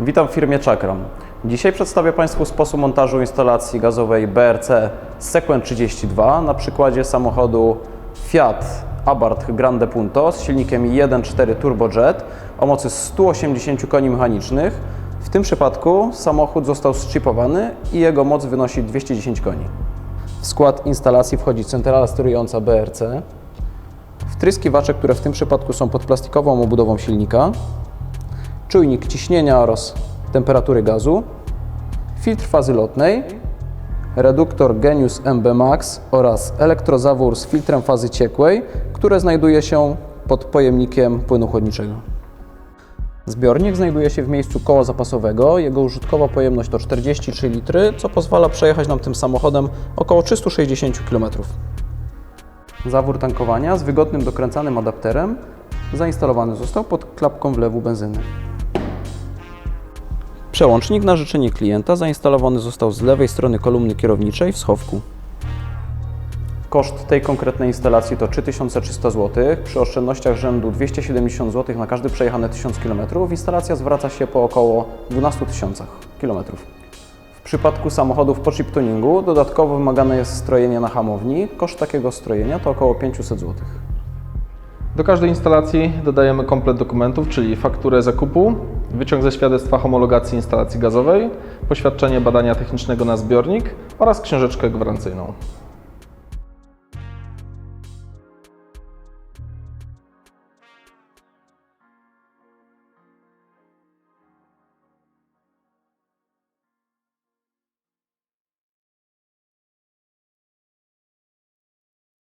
Witam w firmie Chakram. Dzisiaj przedstawię Państwu sposób montażu instalacji gazowej BRC Sequen 32 na przykładzie samochodu Fiat Abarth Grande Punto z silnikiem 1.4 turbojet o mocy 180 koni mechanicznych. W tym przypadku samochód został zchipowany i jego moc wynosi 210 koni. W skład instalacji wchodzi centrala sterująca BRC, wtryskiwacze, które w tym przypadku są pod plastikową obudową silnika, czujnik ciśnienia oraz temperatury gazu, filtr fazy lotnej, reduktor Genius MB Max oraz elektrozawór z filtrem fazy ciekłej, które znajduje się pod pojemnikiem płynu chłodniczego. Zbiornik znajduje się w miejscu koła zapasowego. Jego użytkowa pojemność to 43 litry, co pozwala przejechać nam tym samochodem około 360 km. Zawór tankowania z wygodnym dokręcanym adapterem zainstalowany został pod klapką wlewu benzyny. Przełącznik na życzenie klienta zainstalowany został z lewej strony kolumny kierowniczej w schowku. Koszt tej konkretnej instalacji to 3300 zł. Przy oszczędnościach rzędu 270 zł na każdy przejechany 1000 km instalacja zwraca się po około 12 tysiącach km. W przypadku samochodów po chip tuningu dodatkowo wymagane jest strojenie na hamowni. Koszt takiego strojenia to około 500 zł. Do każdej instalacji dodajemy komplet dokumentów, czyli fakturę zakupu, wyciąg ze świadectwa homologacji instalacji gazowej, poświadczenie badania technicznego na zbiornik oraz książeczkę gwarancyjną.